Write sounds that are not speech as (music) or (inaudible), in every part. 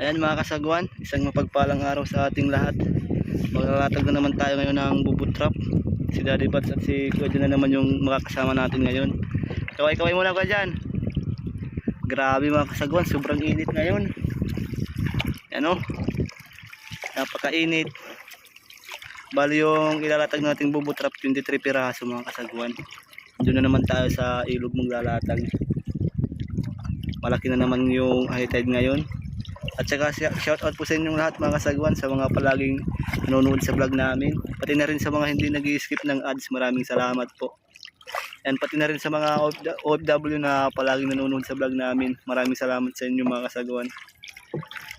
Ayan mga kasagwan, isang mapagpalang araw sa ating lahat. Maglalatag na naman tayo ngayon ng bubut trap. Si Daddy Bats at si Kuya na naman yung makakasama natin ngayon. Kaway-kaway muna Kuya Jan. Grabe mga kasagwan, sobrang init ngayon. Ano? Napakainit. Bali yung ilalatag nating bubut trap 23 piraso mga kasagwan. Doon na naman tayo sa ilog maglalatag. Malaki na naman yung high tide ngayon. At saka shout out po sa inyong lahat mga kasagwan sa mga palaging nanonood sa vlog namin. Pati na rin sa mga hindi nag skip ng ads, maraming salamat po. And pati na rin sa mga OFW na palaging nanonood sa vlog namin. Maraming salamat sa inyo mga kasagwan.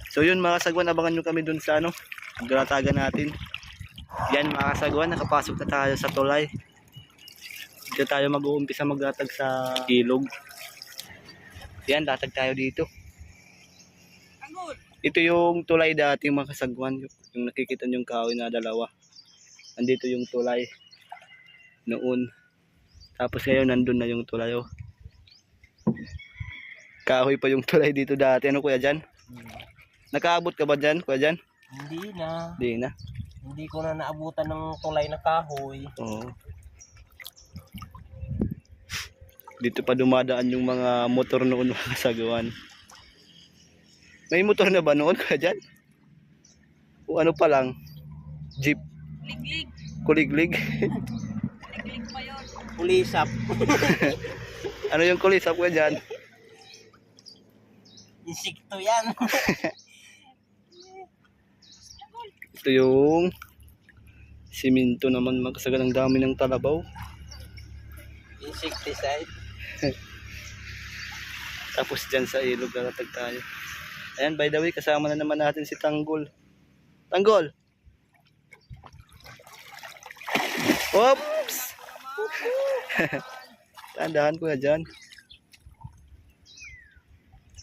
So yun mga kasagwan, abangan nyo kami dun sa ano, maglalatagan natin. Yan mga kasagwan, nakapasok na tayo sa tulay. Dito tayo mag-uumpisa maglatag sa ilog. Yan, latag tayo dito. Ito yung tulay dati mga kasagwan. Yung nakikita yung kahoy na dalawa. Andito yung tulay noon. Tapos ngayon nandun na yung tulay. Oh. Kahoy pa yung (laughs) tulay dito dati. Ano kuya dyan? Nakaabot ka ba dyan kuya dyan? Hindi na. Hindi na. Hindi ko na naabutan ng tulay na kahoy. Oo. Dito pa dumadaan yung mga motor noon mga kasagawan. May motor na ba noon (laughs) kuya dyan? O ano pa lang? Jeep. Liglig. Kuliglig. Liglig pa yun. Pulisap. (laughs) ano yung kulisap kuya dyan? Insekto yan. (laughs) Ito yung siminto naman magkasagan ng dami ng talabaw. Insecticide. Tapos dyan sa ilog lalatag tayo. Ayan, by the way, kasama na naman natin si Tanggol. Tanggol! Oops! (laughs) Tandahan ko dyan.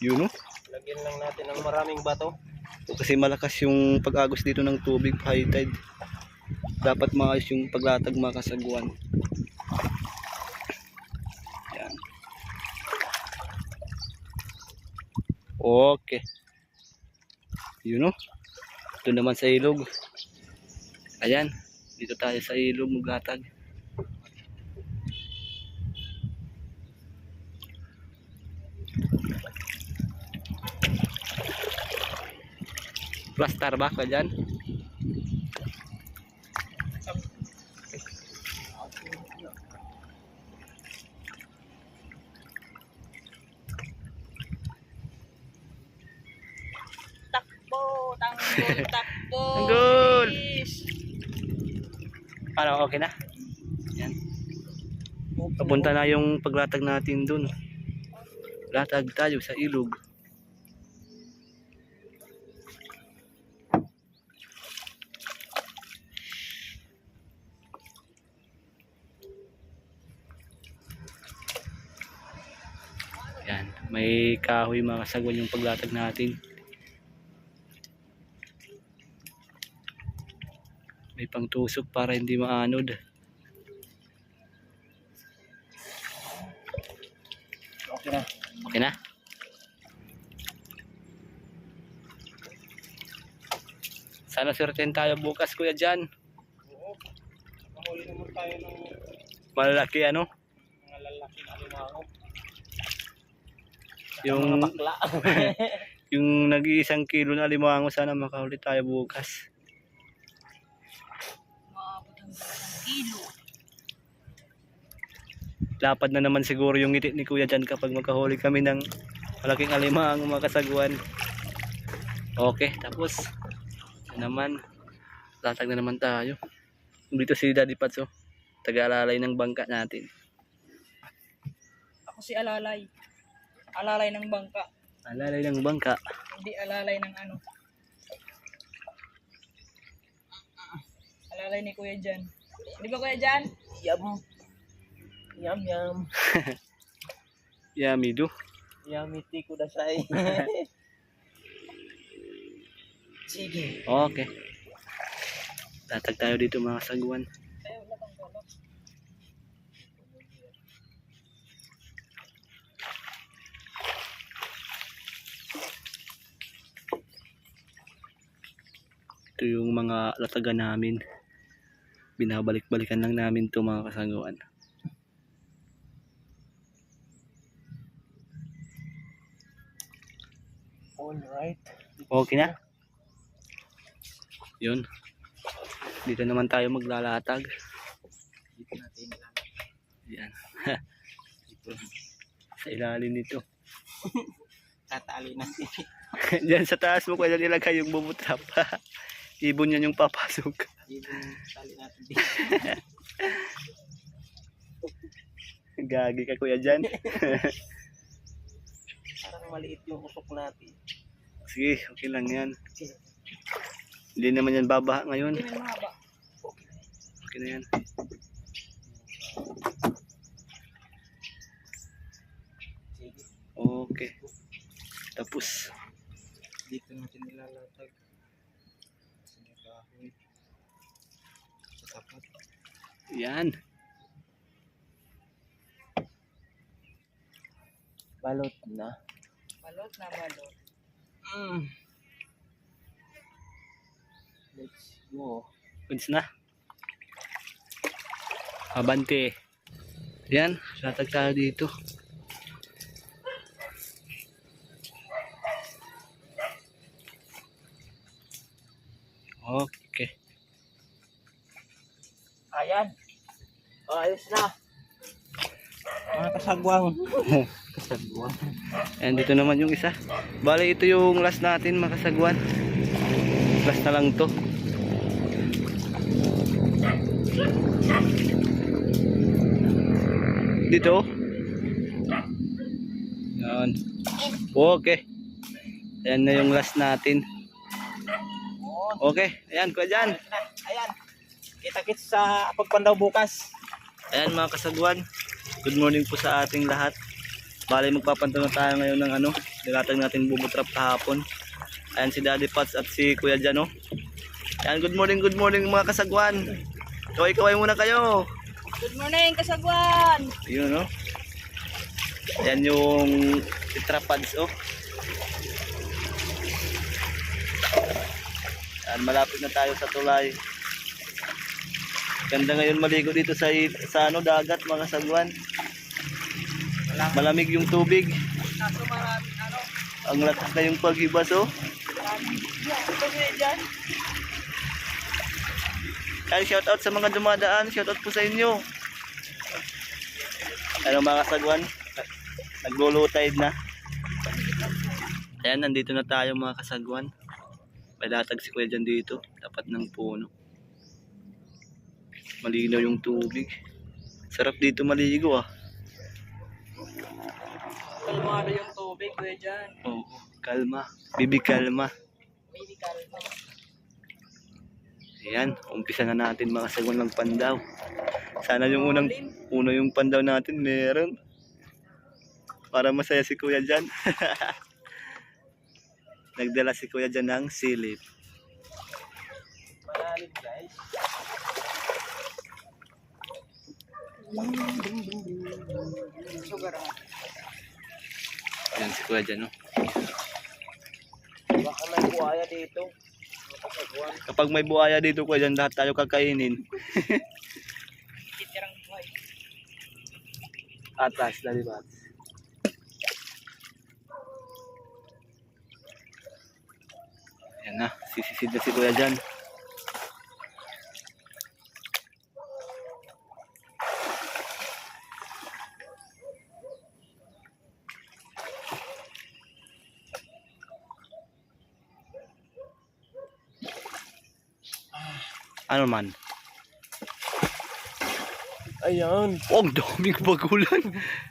Yun oh. Lagyan lang natin ng maraming bato. Kasi malakas yung pag-agos dito ng tubig, high tide. Dapat maayos yung paglatag mga kasagwan. Yan. Okay. Yun o. Ito naman sa ilog. Ayan. Dito tayo sa ilog maglatag. Plastar ba ka dyan? Takbo, tanggol, takbo. Tanggol! Bilis. Ano, okay na? Yan. Papunta na yung paglatag natin dun. Latag tayo sa ilog. Yan, may kahoy mga kasagwan yung paglatag natin. May pangtusok para hindi maanod. Okay na. Okay na? Sana swerten tayo bukas kuya dyan. Oo. Nakahuli naman tayo ng Malalaki ano? mga lalaking alimango. Yung, Mga bakla. (laughs) yung nag-iisang kilo na limango sana makahuli tayo bukas. Maabot hanggang isang kilo. Lapad na naman siguro yung ngiti ni kuya dyan kapag makahuli kami ng malaking alimango mga kasagwan. Okay, tapos naman latag na naman tayo. Dito si Daddy Pats oh. Taga-alalay ng bangka natin. Ako si Alalay. Alalay ng bangka. Alalay ng bangka. Hindi alalay ng ano. Alalay ni Kuya Jan. Di ba Kuya Jan? Yum. Yum yum. (laughs) Yummy do. Yummy ko na say. (laughs) Sige. Okay. Tatag tayo dito mga kolok. Ito yung mga lataga namin. Binabalik-balikan lang namin to mga kasangguan. Alright. Okay na? Yun. Dito naman tayo maglalatag. Dito natin. Yan. (laughs) sa ilalim nito. (laughs) Tatali natin. (laughs) Diyan sa taas mo kaya nilagay yung bumutrap. Ibon yan yung papasok. Even tali natin dito. Gagi ka kuya dyan. Parang maliit yung usok natin. Sige, okay lang yan. Hindi naman yan babaha ngayon. Okay na yan. Okay. Tapos. Dito natin nilalatag. Sa kahoy. Sa tapat. Yan. Balot na. Balot na balot. Mm. Let's go. Goods na. Abante. Yan. Latag tayo dito. Okay. Ayan. Ayos na. Mga kasagwang. (laughs) kasagwang. And dito naman yung isa. Bale, ito yung last natin makasagwan. Last na lang to. Dito. Yan. Okay. Ayan na yung last natin. Okay. Ayan, kuya dyan. Ayan. Kita-kits sa pagpandaw bukas. Ayan mga kasagwan. Good morning po sa ating lahat. Bale magpapantaw na tayo ngayon ng ano, nilatag natin bumutrap kahapon. Ayan si Daddy Pats at si Kuya Jano. Ayan, good morning, good morning mga kasagwan. Kaway-kaway muna kayo. Good morning, kasagwan! Yun no. Ayan yung tetrapods oh. Ayan, malapit na tayo sa tulay. Ganda ngayon maligo dito sa sa ano dagat mga sagwan. Malamig yung tubig. Ano. Ang lakas na yung paghibas oh. Ayan, shout out sa mga dumadaan. Shout out po sa inyo. Ano mga kasagwan? Naglo-low tide na. Ayan, nandito na tayo mga kasagwan. May latag si Kuya dyan dito. Tapat ng puno. Malinaw yung tubig. Sarap dito maligo ah. Kalmado yung tubig kuya dyan. Oo, kalma. Bibi kalma. Baby kalma. Ayan, umpisa na natin mga sagwan ng pandaw. Sana yung unang uno yung pandaw natin meron. Para masaya si Kuya dyan. (laughs) Nagdala si Kuya dyan ng silip. Malalim guys. Sugar ah. Ayan si Kuya dyan, no? Baka may buhaya dito. Kapag may buhaya dito Kuya dyan, lahat tayo kakainin. (laughs) Atas, lalibat. Ayan na, sisisid na si Kuya dyan. Ano man? Ayan. Oh, ang daming bagulan.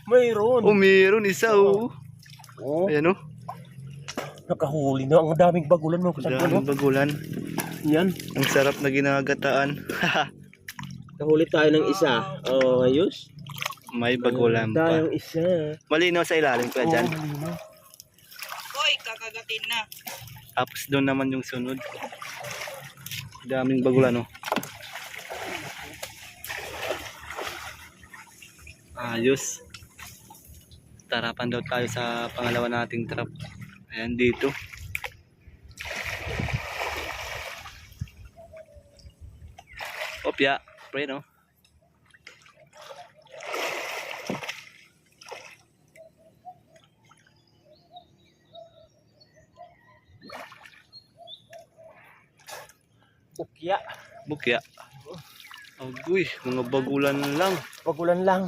Mayroon. Oh, meron isa oh. Oh, Ayan oh. nakahuli na. Ang daming bagulan kasagwang. Daming bagulan. Yan. Ang sarap na ginagataan. (laughs) Kahuli tayo ng isa. Oh, ayos. May bagulan pa. Tayong isa. Malinaw sa ilalim pa dyan. Oh. Hoy, kakagatin na. Tapos doon naman yung sunod daming bagulan oh. ayos. Tarapan daw tayo sa pangalawa nating trap ayan dito. Opya pre no? Bukya. Agoy, mga bagulan lang. Pagulan lang.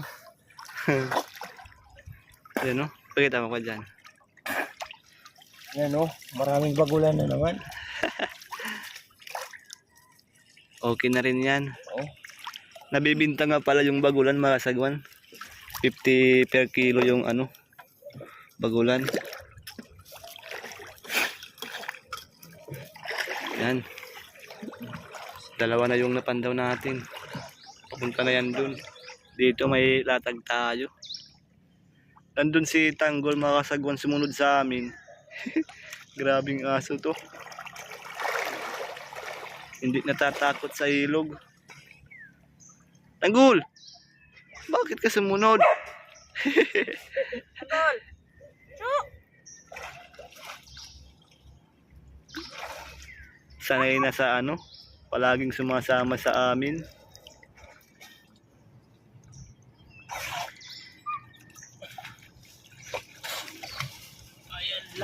(laughs) Ayan, no? Pakita mo ka dyan. Yan oh, maraming bagulan na naman. (laughs) Okay na rin yan. Oh. Nabibinta nga pala yung bagulan mga sagwan. 50 per kilo yung ano, bagulan. Yan. Dalawa na yung napandaw natin. Papunta na yan dun. Dito may latag tayo. Nandun si Tanggol mga kasagwan sumunod sa amin. (laughs) Grabing aso to. Hindi natatakot sa ilog. Tanggol! Bakit ka sumunod? Sanay na sa ano, palaging sumasama sa amin.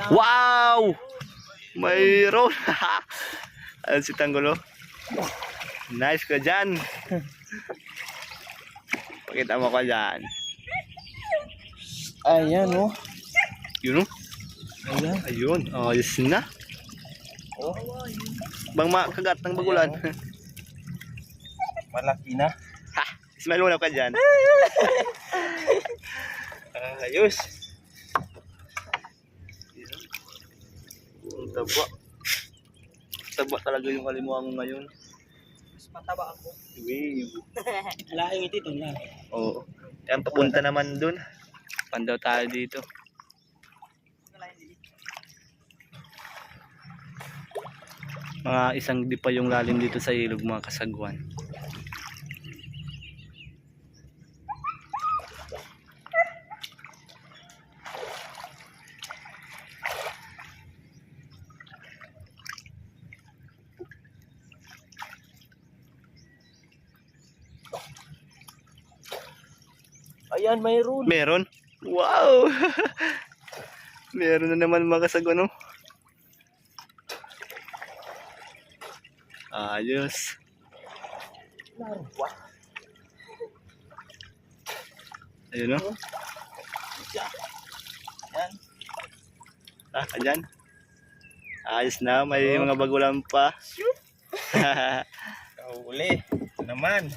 Wow! Mayroon! (laughs) Ayun si Tanggolo. Nice ka dyan. Pakita mo ka dyan. Ayan oh. Yun o. Ayan. Ayun. Ayos na. Oh, Bang makagat ng bagulan. malaki na. ha! Smile muna ka dyan. (laughs) Ayos. Ang taba. Taba talaga yung kalimuhan ko ngayon. Mas mataba ako. Wave. Laking (laughs) ito ito na. Oo. Yan papunta naman dun. Pandaw tayo dito. Wala hindi. Mga isang di pa yung lalim dito sa ilog mga kasagwan. Ayan, mayroon. Meron? Wow! (laughs) Meron na naman mga kasagwan oh. Ayos. Ayun oh. Yan. Ah, ayan. Ayos na, may mga bagulan pa. (laughs) Kauli. Ito naman.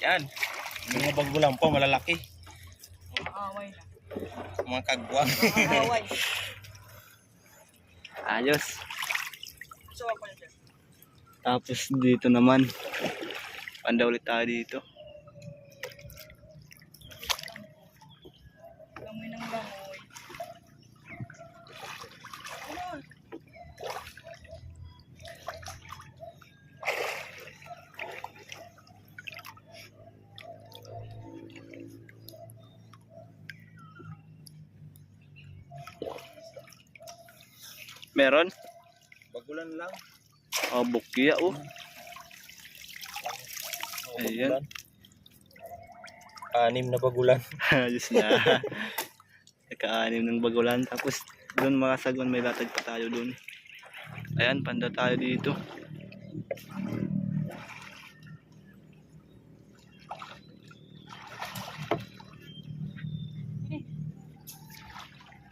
Yan. Mga bagulang pa, malalaki. Away na. Mga kagwang. Away. (laughs) Ayos. So ako. Tapos dito naman. Panda ulit tayo dito. Langoy ng. Meron? Bagulan lang. Oh, bukya oh. Ayan. Anim na bagulan. (laughs) Ayos na. Nagkaanim ng bagulan. Tapos doon mga sagon may latag pa tayo doon. Ayan, panda tayo dito.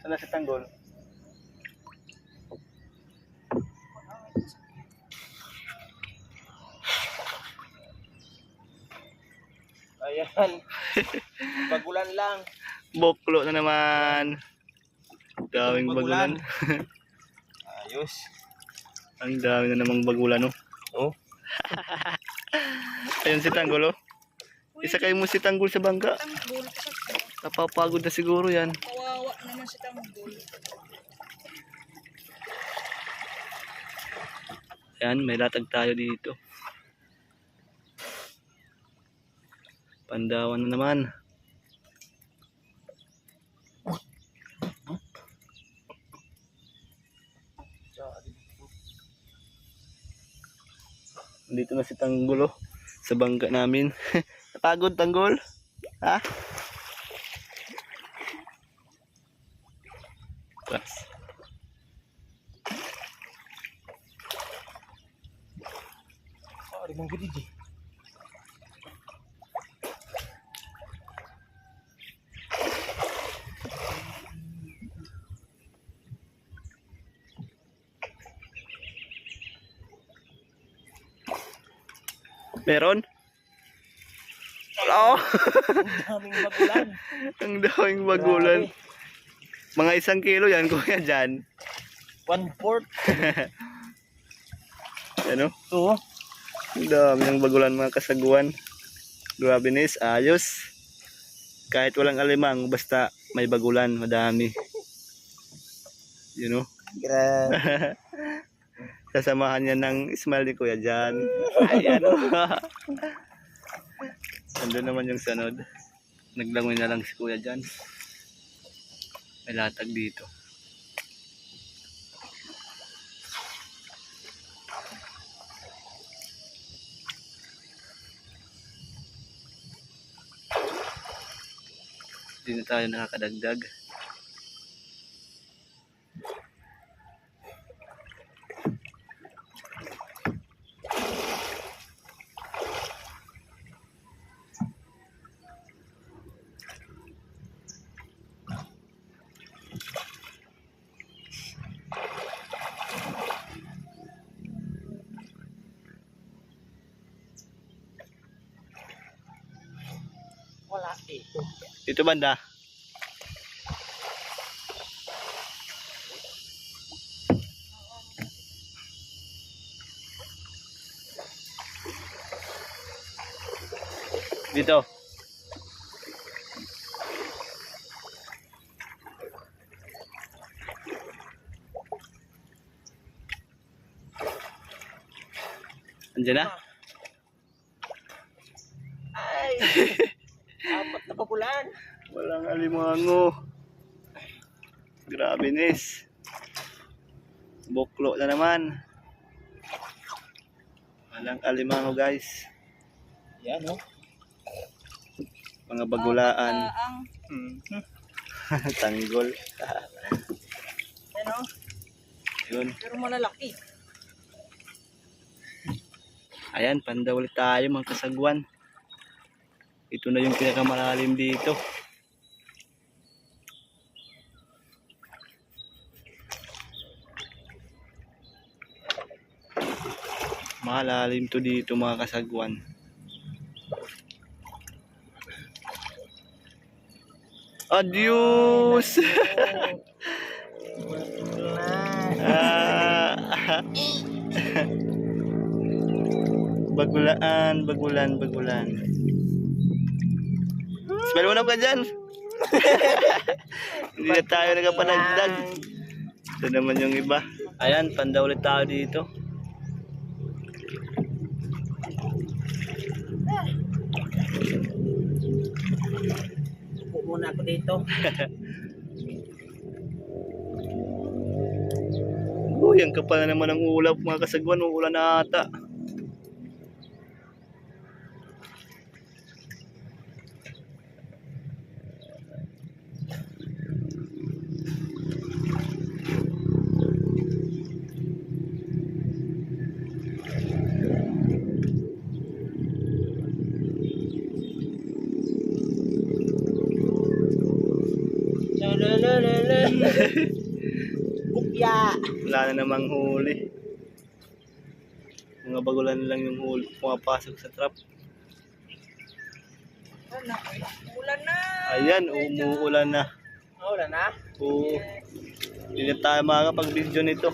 Sana si Tanggol? Ayan. bagulan lang. Boklo na naman. Daming bagulan. Ayos. Ang dami na namang bagulan, no? Oh. (laughs) Ayun si Tanggol, oh. Isa kayo mo si Tanggol sa bangka. Tanggol. Napapagod na siguro yan. Kawawa naman si Tanggol. Ayan, may latag tayo dito. Pandawan na naman. Dito na si Tanggulo. sa bangka namin. (laughs) Napagod tanggol? Ha? Meron? Wala. Daming bagulan. Ang daming bagulan. Mga isang kilo yan, kuya, dyan. One fourth. (laughs) Ano? Ito. Ang dami ng bagulan mga kasaguan. Grabe nis, ayos. Kahit walang alimang, basta may bagulan, madami. You know? Grabe. (laughs) Sasamahan niya ng smile ni Kuya dyan. Ay, ano? Nandun naman yung sanod. Naglangoy na lang si Kuya dyan. May latag dito. Hindi na tayo nakakadagdag. Dito. Banda. Dito. Andiyan na? Ay! Alimango. Grabe nis. Buklo na naman. Walang alimango guys. Yan oh. Mga bagulaan. Ang (laughs) Tanggol. yan o. Yun. Pero malalaki. Ayan, panda ulit tayo mga kasagwan. Ito na yung pinakamalalim dito. Malalim to dito mga kasagwan. Adios! (laughs) Bagulaan, bagulan, bagulan. Smell mo na ka dyan. (laughs) Hindi na tayo nagpapanagdag. Ito naman yung iba. Ayan, panda ulit tayo dito. Muna ako dito. (laughs) Uy, ang kapal na naman ng ulap mga kasagwan. Uulan na ata. Bukya. Wala na namang huli. Mga bagulan lang yung huli. Pumapasok sa trap. Ano? Ulan na. Ayan, umuulan na. Oh, wala na. Oo. Hindi na tayo makakapag-video nito.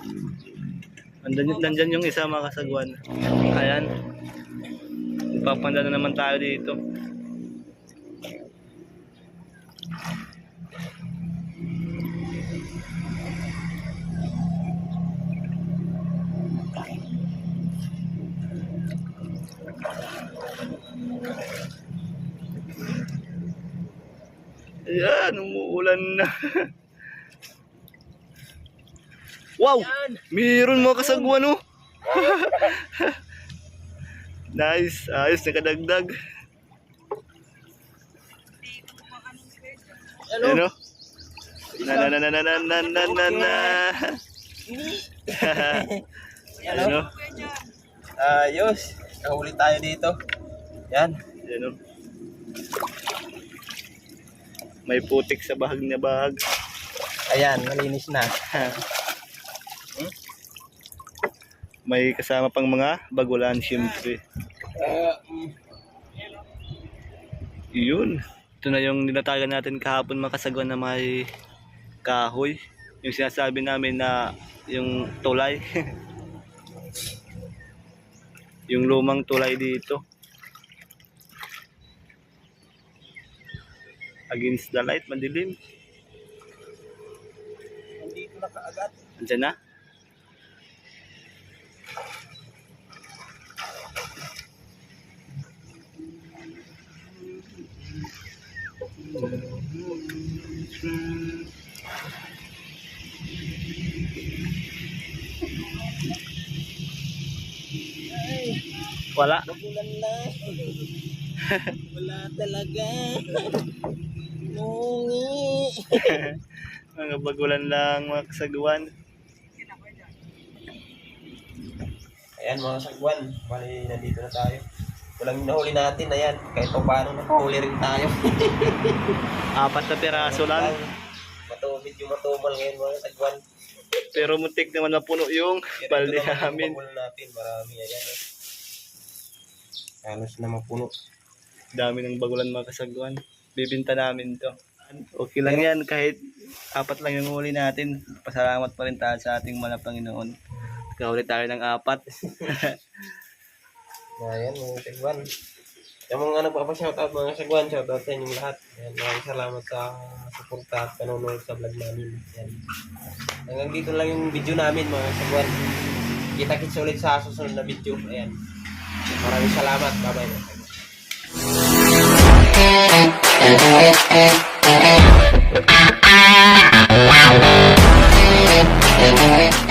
Nandyan, nandyan yung isa mga kasagwan. Ayan. Ipapanda na naman tayo dito. Ayan, umuulan na. (laughs) wow! Yan. Meron mga kasagwan oh. (laughs) Nice. Ayos, nakadagdag. Ano? Ano? Na na na na na na na na na na. (laughs) Ano? Ayos. Nahuli tayo dito. Yan. Ano? May putik sa bahag na bahag. Ayan, malinis na. May kasama pang mga bagulan siyempre. Yun. Ito na yung dinatagan natin kahapon makasagwan na may kahoy. Yung sinasabi namin na yung tulay. (laughs) yung lumang tulay dito. Against the light, madilim. nandito na kaagad. Andiyan na? Wala. Na. Wala talaga. (laughs) Nungi. Mga bagulan lang, mga kasagwan. Ayan mga sagwan, bali nandito na tayo. Walang nahuli natin, ayan. Kahit pa paano nakahuli rin tayo. (laughs) Apat na piraso lang. Matubig yung matumal ngayon mga sagwan. Pero muntik naman na puno yung Pero balde ito naman yung namin. natin, marami ayan. Eh. Halos na mapuno. Dami ng bagulan mga kasagwan. Bibinta namin to. Okay lang yan kahit apat lang yung huli natin. Pasalamat pa rin tayo sa ating mga Panginoon. Kahuli tayo ng apat. (laughs) Ayan mga sagwan. Yung mga nagpapa-shoutout mga sagwan, shoutout sa inyong lahat. Ayan, maraming salamat sa suporta at panonood sa vlog namin. Ayan. Hanggang dito lang yung video namin mga sagwan. Kita-kits ulit sa susunod na video. Ayan. Maraming salamat. Bye-bye. Wow.